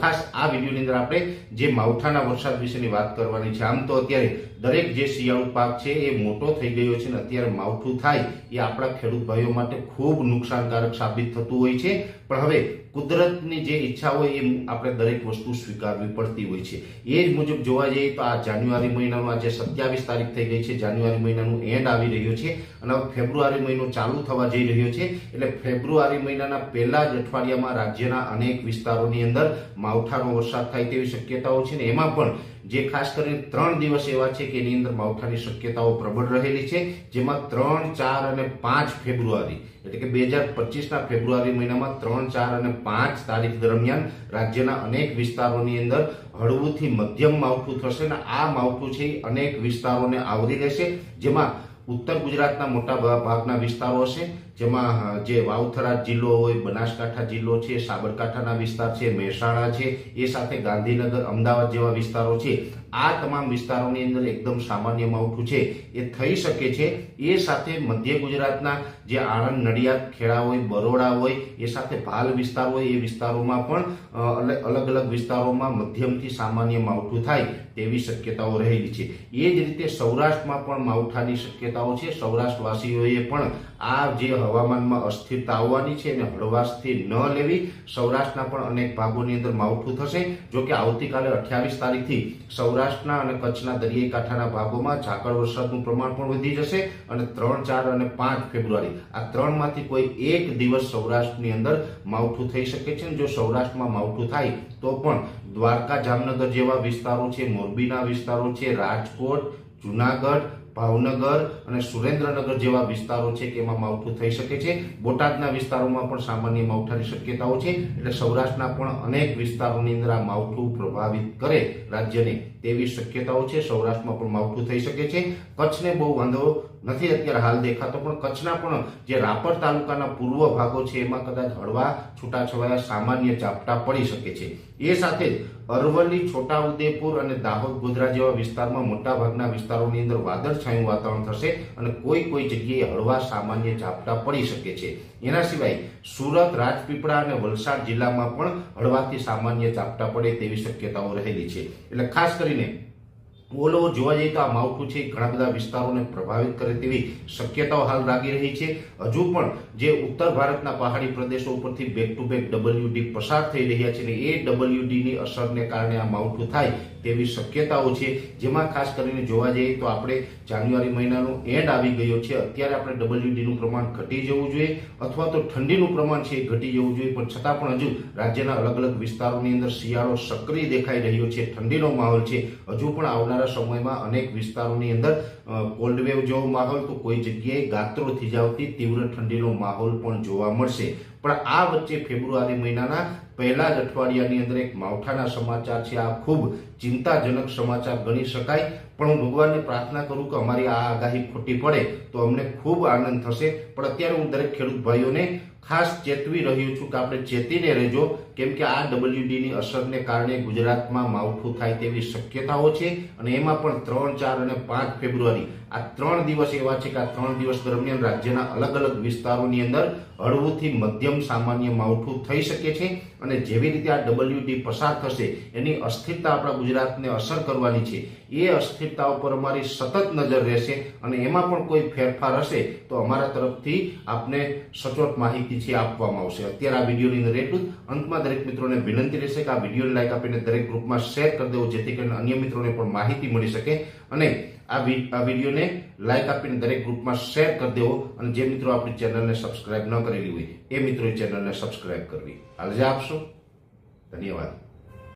ખાસ આ વિડીયોની અંદર આપણે જે માવઠાના વરસાદ વિશેની વાત કરવાની છે, આમ તો અત્યારે દરેક જે શિયાળુ પાક છે એ મોટો થઈ ગયો છે અને અત્યારે માવઠું થાય એ આપણા ખેડૂત ભાઈઓ માટે ખૂબ નુકસાનકારક સાબિત થતું હોય છે. પણ હવે કુદરતની જે ઈચ્છા હોય એ આપણે દરેક વસ્તુ સ્વીકારવી પડતી હોય છે. એ જ મુજબ જોવા જઈએ તો આ જાન્યુઆરી મહિનાનું આજે સત્યાવીસ તારીખ થઈ ગઈ છે. જાન્યુઆરી મહિનાનું એન્ડ આવી રહ્યો છે અને હવે ફેબ્રુઆરી મહિનો ચાલુ થવા જઈ રહ્યો છે. એટલે ફેબ્રુઆરી મહિનાના પહેલા જ અઠવાડિયામાં રાજ્યના અનેક વિસ્તારોની અંદર માવઠાનો વરસાદ થાય તેવી શક્યતાઓ છે ને એમાં પણ જે ખાસ કરીને ત્રણ દિવસ એવા છે કે એની અંદર માવઠાની શક્યતાઓ પ્રબળ રહેલી છે, જેમાં ત્રણ, ચાર અને પાંચ ફેબ્રુઆરી એટલે કે બે હજાર પચીસના ફેબ્રુઆરી મહિનામાં ત્રણ, ચાર અને પાંચ તારીખ દરમિયાન રાજ્યના અનેક વિસ્તારોની અંદર હળવુંથી મધ્યમ માવઠું થશે અને આ માવઠું છે અનેક વિસ્તારોને આવરી લેશે, જેમાં ઉત્તર ગુજરાતના મોટા ભાગના વિસ્તારો હશે, જેમાં જે વાવથરા જિલ્લો હોય, બનાસકાંઠા જિલ્લો છે, સાબરકાંઠાના વિસ્તાર છે, મહેસાણા છે, એ સાથે ગાંધીનગર, અમદાવાદ જેવા વિસ્તારો છે. આ તમામ વિસ્તારોની અંદર એકદમ સામાન્ય માવઠું છે. એ થઈ શકે છે. એ સાથે મધ્ય ગુજરાતના જે આણંદ, નડિયાદ, ખેડા હોય, બરોડા હોય, એ સાથે ભાલ વિસ્તાર હોય, એ વિસ્તારોમાં પણ અલગ અલગ વિસ્તારોમાં મધ્યમથી સામાન્ય માવઠું થાય. તેવી શક્યતાઓ રહેલી છે. એ જ રીતે સૌરાષ્ટ્રમાં પણ માવઠાની શક્યતાઓ છે. સૌરાષ્ટ્રવાસીઓએ પણ આ જે હવામાનમાં અસ્થિરતા આવવાની છે એને હળવાશથી ન લેવી. સૌરાષ્ટ્રના પણ અનેક ભાગોની અંદર માવઠું થશે. જો કે આવતીકાલે અઠ્યાવીસ તારીખથી સૌરાષ્ટ્રના અને કચ્છના દરિયાઈ ભાગોમાં ઝાકળ વરસાદનું પ્રમાણ પણ વધી જશે અને ત્રણ, ચાર અને પાંચ ફેબ્રુઆરી આ ત્રણમાંથી કોઈ એક દિવસ સૌરાષ્ટ્રની અંદર માવઠું થઈ શકે છે. જો સૌરાષ્ટ્રમાં માવઠું થાય તો પણ દ્વારકા, જામનગર જેવા વિસ્તારો છે મોરબીના વિસ્તારો છે રાજકોટ, જુનાગઢ, ભાવનગર અને સુરેન્દ્રનગર જેવા વિસ્તારો છે કે એમાં માવઠું થઈ શકે છે. બોટાદના વિસ્તારોમાં પણ સામાન્ય માવઠાની શક્યતાઓ છે. એટલે સૌરાષ્ટ્રના પણ અનેક વિસ્તારોની અંદર આ માવઠું પ્રભાવિત કરે રાજ્યને તેવી શક્યતાઓ છે. સૌરાષ્ટ્રમાં પણ માવઠું થઈ શકે છે. કચ્છને બહુ વાંધો નથી અત્યારે હાલ દેખાતો, પણ કચ્છના પણ જે રાપર તાલુકાના પૂર્વ ભાગો છે, એમાં કદાચ હળવા છૂટાછવાયા સામાન્ય ઝાપટા પડી શકે છે. એ સાથે જ અરવલ્લી છોટાઉદેપુર અને દાહોદ, ગોધરા જેવા વિસ્તારમાં મોટાભાગના વિસ્તારોની અંદર વાદળછાયું વાતાવરણ થશે અને કોઈ કોઈ જગ્યાએ હળવા સામાન્ય ઝાપટા પડી શકે છે. એના સિવાય સુરત, રાજપીપળા અને વલસાડ જિલ્લામાં પણ હળવાથી સામાન્ય ઝાપટા પડે તેવી શક્યતાઓ રહેલી છે. એટલે ખાસ કરીને ઓલ જોવા જઈએ તો આ માવઠું છે ઘણા બધા વિસ્તારોને પ્રભાવિત કરે તેવી શક્યતાઓ હાલ લાગી રહી છે. હજુ પણ જે ઉત્તર ભારતના પહાડી પ્રદેશો ઉપરથી બેક ટુ બેક ડબલ્યુડી પસાર થઈ રહ્યા છે ને એ ડબલ્યુડીની અસરને કારણે આ માવઠું થાય તેવી શક્યતાઓ છે. જેમાં ખાસ કરીને જોવા જઈએ તો આપણે જાન્યુઆરી મહિનાનો એન્ડ આવી ગયો છે. અત્યારે આપણે ડબલ્યુડીનું પ્રમાણ ઘટી જવું જોઈએ અથવા તો ઠંડીનું પ્રમાણ છે એ ઘટી જવું જોઈએ. પણ છતાં પણ હજુ રાજ્યના અલગ અલગ વિસ્તારોની અંદર શિયાળો સક્રિય દેખાઈ રહ્યો છે. ઠંડીનો માહોલ છે. હજુ પણ આવનારા સમયમાં અનેક વિસ્તારોની અંદર કોલ્ડ વેવ જેવો માહોલ તો કોઈ જગ્યાએ ગાત્રો થીજાવતી તીવ્ર ઠંડીનો માહોલ પણ જોવા મળશે. પણ આ વચ્ચે ફેબ્રુઆરી મહિનાના પહેલા જ અઠવાડિયાની અંદર એક માવઠાના સમાચાર છે. આ ખૂબ ચિંતાજનક સમાચાર ગણી શકાય. પણ હું ભગવાનને પ્રાર્થના કરું કે અમારી આ આગાહી ખોટી પડે તો અમને ખૂબ આનંદ થશે. પણ અત્યારે હું દરેક ખેડૂત ભાઈઓને ખાસ ચેતવી રહ્યો છું કે આપણે ચેતીને રહેજો. કેમ કે આ ડબલ્યુડીની અસરને કારણે ગુજરાતમાં માવઠું થાય તેવી શક્યતાઓ છે. અને એમાં પણ ત્રણ, ચાર અને પાંચ ફેબ્રુઆરી. આ ત્રણ દિવસ એવા છે કે આ ત્રણ દિવસ દરમિયાન રાજ્યના અલગ અલગ વિસ્તારોની અંદર હળવુંથી મધ્યમ સામાન્ય માવઠું થઈ શકે છે. અને જેવી રીતે આ ડબલ્યુડી પસાર થશે, એની અસ્થિરતા આપણા ગુજરાતને અસર કરવાની છે. એ અસ્થિરતા ઉપર અમારી સતત નજર રહેશે અને એમાં પણ કોઈ ફેરફાર હશે તો અમારા તરફથી આપને સચોટ માહિતી છે આપવામાં આવશે. અત્યારે આ વિડીયોની અંદર એટલું અંતમાં દરેક મિત્રોને વિનંતી રહેશે કે આ વિડીયોને લાઈક આપીને દરેક ગ્રુપમાં શેર કરી દેવો, જેથી કરીને અન્ય મિત્રોને પણ માહિતી મળી શકે અને આ વિડીયોને લાઇક આપીને દરેક ગ્રુપમાં શેર કરી દેવો અને જે મિત્રો આપણી ચેનલને સબસ્ક્રાઇબ ન કરેલી હોય એ મિત્રોએ ચેનલને સબસ્ક્રાઇબ કરવી. હાલ આપશો. ધન્યવાદ.